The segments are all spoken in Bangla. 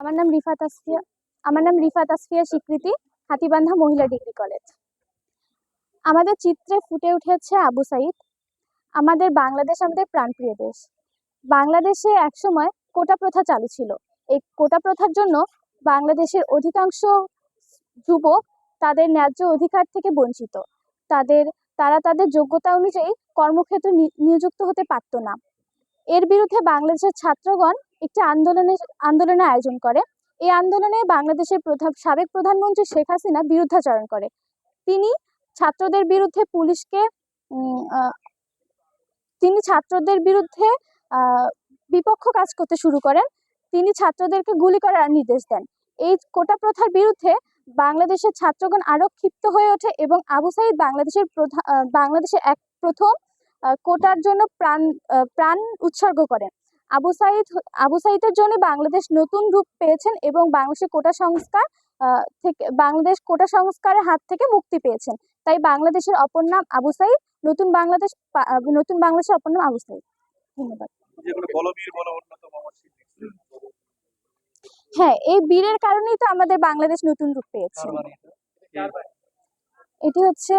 আমার নাম রিফাত আসফিয়া, আমার নাম রিফাত আসফিয়া স্বীকৃতি, হাতিবান্ধা মহিলা ডিগ্রি কলেজ। আমাদের চিত্রে ফুটে উঠেছে আবু সাইদ। আমাদের বাংলাদেশ আমাদের প্রাণপ্রিয় দেশ। বাংলাদেশে একসময় কোটা প্রথা চালু ছিল। এই কোটা প্রথার জন্য বাংলাদেশের অধিকাংশ যুবক তাদের ন্যায্য অধিকার থেকে বঞ্চিত। তাদের, তারা তাদের যোগ্যতা অনুযায়ী কর্মক্ষেত্রে নিযুক্ত হতে পারত না। এর বিরুদ্ধে বাংলাদেশের ছাত্রগণ একটি আন্দোলনের আন্দোলনের আয়োজন করে। এই আন্দোলনে বাংলাদেশের প্রধান, সাবেক প্রধানমন্ত্রী শেখ হাসিনা বিরুদ্ধাচরণ করে। তিনি ছাত্রদের বিরুদ্ধে পুলিশকে তিনি ছাত্রদের বিরুদ্ধে বিপক্ষ কাজ করতে শুরু করেন। তিনি ছাত্রদেরকে গুলি করার নির্দেশ দেন। এই কোটা প্রথার বিরুদ্ধে বাংলাদেশের ছাত্রগণ আরও ক্ষিপ্ত হয়ে ওঠে এবং আবু সাইদ বাংলাদেশের প্রধান বাংলাদেশের এক প্রথম কোটার জন্য প্রাণ প্রাণ উৎসর্গ করেন। আবু সাইদ আবু সাইদের জন্য বাংলাদেশ নতুন রূপ পেয়েছেন এবং বাংলাদেশের কোটা সংস্কার থেকে বাংলাদেশ কোটা সংস্কারের হাত থেকে মুক্তি পেয়েছেন। তাই বাংলাদেশের অপর নাম আবু সাইদ নতুন বাংলাদেশ নতুন বাংলাদেশের অপর নাম আবু সাইদ। ধন্যবাদ। হ্যাঁ এই বীরের কারণেই তো আমাদের বাংলাদেশ নতুন রূপ পেয়েছে? এটি হচ্ছে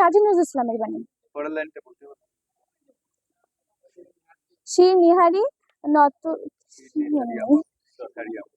কাজী নজরুল ইসলামের বাণী। পরের লাইনটা বলতে হবে। শ্রী নিহারি নত সরকারি আমল।